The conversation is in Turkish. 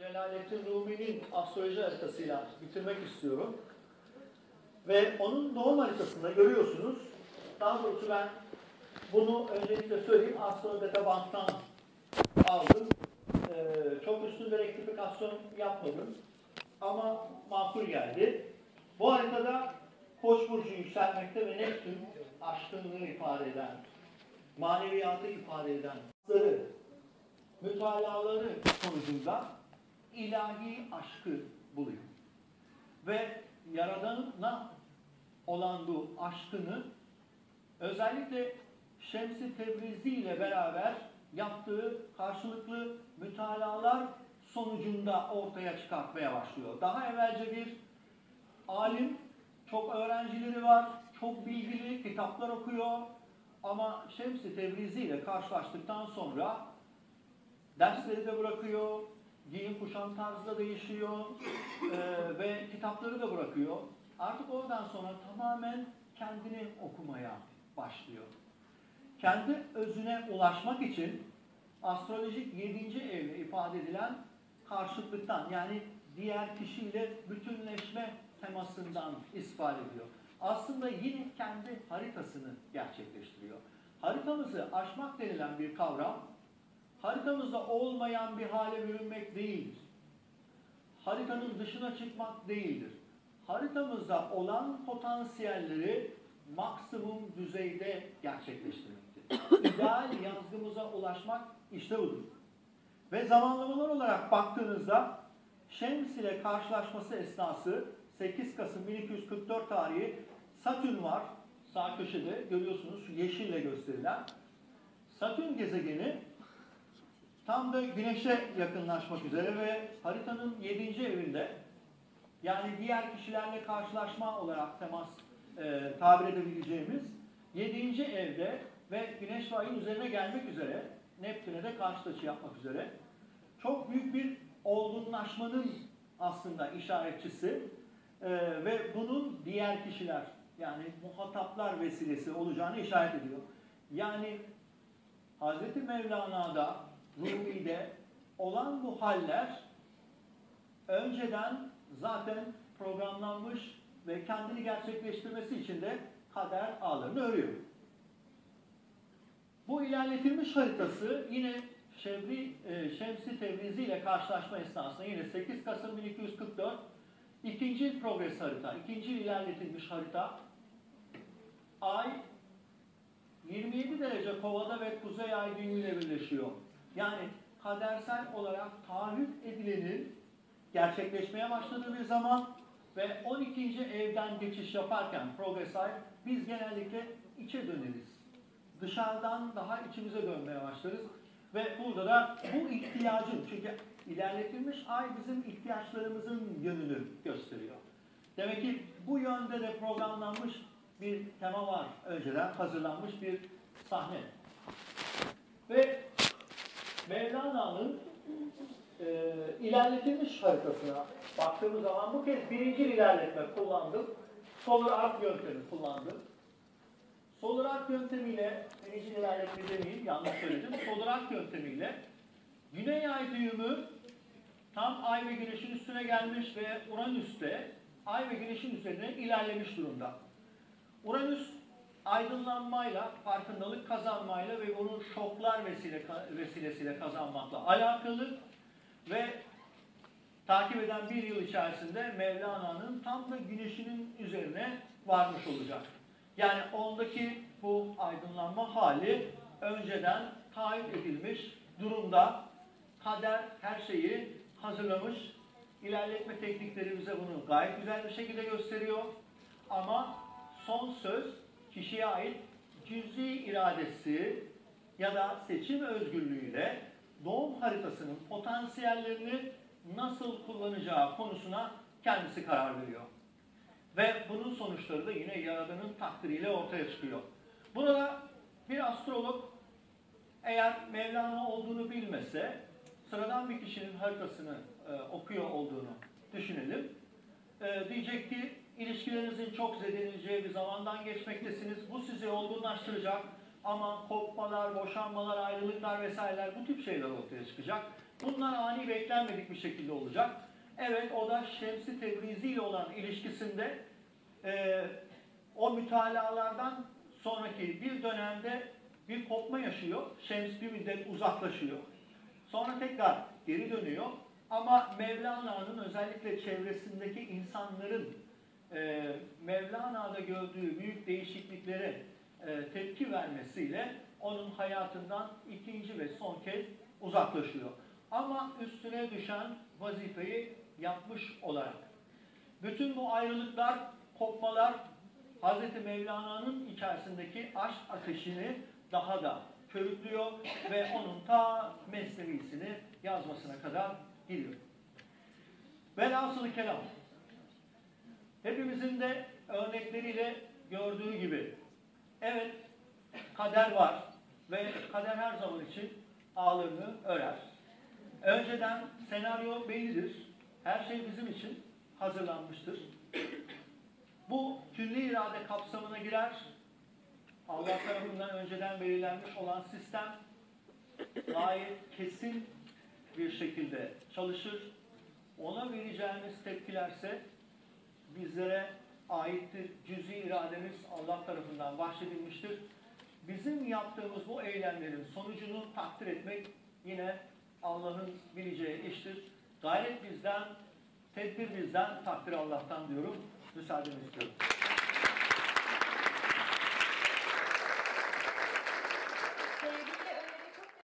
Celalettin Rumi'nin astroloji haritasıyla bitirmek istiyorum. Ve onun doğum haritasında görüyorsunuz. Daha doğrusu ben bunu öncelikle söyleyeyim. Astrolojide banktan aldım. Ee, çok üstünde rektifikasyon yapmadım. Ama makul geldi. Bu haritada Koç burcu yükselmekte ve Neptün aşkınlığı ifade eden, maneviyatı ifade eden, mütalaları sonucunda ilahi aşkı buluyor. Ve Yaradan'a olan bu aşkını özellikle Şems-i Tebrizi ile beraber yaptığı karşılıklı mütalalar sonucunda ortaya çıkartmaya başlıyor. Daha evvelce bir alim, çok öğrencileri var, çok bilgili, kitaplar okuyor ama Şems-i Tebrizi ile karşılaştıktan sonra dersleri de bırakıyor, giyim kuşam tarzı da değişiyor e, ve kitapları da bırakıyor. Artık oradan sonra tamamen kendini okumaya başlıyor. Kendi özüne ulaşmak için astrolojik 7. evle ifade edilen karşıtlıktan yani diğer kişiyle bütünleşme temasından istifade ediyor. Aslında yine kendi haritasını gerçekleştiriyor. Haritamızı aşmak denilen bir kavram haritamızda olmayan bir hale bürünmek değildir. Haritanın dışına çıkmak değildir. Haritamızda olan potansiyelleri maksimum düzeyde gerçekleştirmektir. İdeal yazgımıza ulaşmak işte budur. Ve zamanlamalar olarak baktığınızda Şems ile karşılaşması esnası 8 Kasım 1244 tarihi Satürn var. Sağ köşede görüyorsunuz yeşille gösterilen. Satürn gezegeni tam da Güneş'e yakınlaşmak üzere ve haritanın 7. evinde yani diğer kişilerle karşılaşma olarak temas e, tabir edebileceğimiz 7. evde ve Güneş ve Ay'ın üzerine gelmek üzere Neptün'e de karşı açı yapmak üzere çok büyük bir olgunlaşmanın aslında işaretçisi e, ve bunun diğer kişiler yani muhataplar vesilesi olacağını işaret ediyor. Yani Hz. Mevlana'da, Rumi'de olan bu haller önceden zaten programlanmış ve kendini gerçekleştirmesi için de kader ağlarını örüyor. Bu ilerletilmiş haritası yine Şevri, e, Şemsi Tebrizi ile karşılaşma esnasında yine 8 Kasım 1244 ikinci progres harita, ikinci ilerletilmiş harita Ay 27 derece kovada ve kuzey ay düğümüyle birleşiyor. Yani kadersel olarak taahhüt edilenin gerçekleşmeye başladığı bir zaman ve 12. evden geçiş yaparken progres ay biz genellikle içe döneriz. Dışarıdan daha içimize dönmeye başlarız. Ve burada da bu ihtiyacın, çünkü ilerletilmiş ay bizim ihtiyaçlarımızın yönünü gösteriyor. Demek ki bu yönde de programlanmış bir tema var. Önceden hazırlanmış bir sahne. Ve Mevlana'nın e, ilerletilmiş haritasına baktığımız zaman bu kez birinci ilerletme kullandım. Solar Arc yöntemi kullandım. Solar Arc yöntemiyle, birinci ilerletme demeyeyim, yanlış söyledim. Solar Arc yöntemiyle Güney ay düğümü tam ay ve güneşin üstüne gelmiş ve Uranüs'te ay ve güneşin üzerine ilerlemiş durumda. Uranüs aydınlanmayla, farkındalık kazanmayla ve bunu şoklar vesile, vesilesiyle kazanmakla alakalı ve takip eden bir yıl içerisinde Mevlana'nın tam da güneşinin üzerine varmış olacak. Yani ondaki bu aydınlanma hali önceden tayin edilmiş durumda. Kader her şeyi hazırlamış. İlerletme teknikleri bize bunu gayet güzel bir şekilde gösteriyor. Ama son söz kişiye ait cüzi iradesi ya da seçim özgürlüğüyle doğum haritasının potansiyellerini nasıl kullanacağı konusuna kendisi karar veriyor. Ve bunun sonuçları da yine Yaradan'ın takdiriyle ortaya çıkıyor. Burada bir astrolog eğer Mevlana olduğunu bilmese sıradan bir kişinin haritasını e, okuyor olduğunu düşünelim. E, diyecek ki ilişkilerinizin çok zedeleneceği bir zamandan geçmektesiniz. Bu sizi olgunlaştıracak ama kopmalar, boşanmalar, ayrılıklar vesaireler bu tip şeyler ortaya çıkacak. Bunlar ani beklenmedik bir şekilde olacak. Evet o da Şemsi Tebrizi ile olan ilişkisinde e, o mütalalardan sonraki bir dönemde bir kopma yaşıyor. Şems bir müddet uzaklaşıyor. Sonra tekrar geri dönüyor. Ama Mevlana'nın özellikle çevresindeki insanların e, Mevlana'da gördüğü büyük değişikliklere e, tepki vermesiyle onun hayatından ikinci ve son kez uzaklaşıyor. Ama üstüne düşen vazifeyi yapmış olarak. Bütün bu ayrılıklar, kopmalar Hz. Mevlana'nın içerisindeki aşk ateşini daha da körüklüyor ve onun ta mesnevisini yazmasına kadar gidiyor. Velhasılı kelam. Hepimizin de örnekleriyle gördüğü gibi evet kader var ve kader her zaman için ağlarını örer. Önceden senaryo bellidir. Her şey bizim için hazırlanmıştır. Bu külli irade kapsamına girer. Allah tarafından önceden belirlenmiş olan sistem gayet kesin bir şekilde çalışır. Ona vereceğimiz tepkilerse bizlere aittir. Cüzi irademiz Allah tarafından bahşedilmiştir. Bizim yaptığımız bu eylemlerin sonucunu takdir etmek yine Allah'ın bileceği iştir. Gayret bizden, tedbir bizden, takdir Allah'tan diyorum. Müsaadeni istiyorum.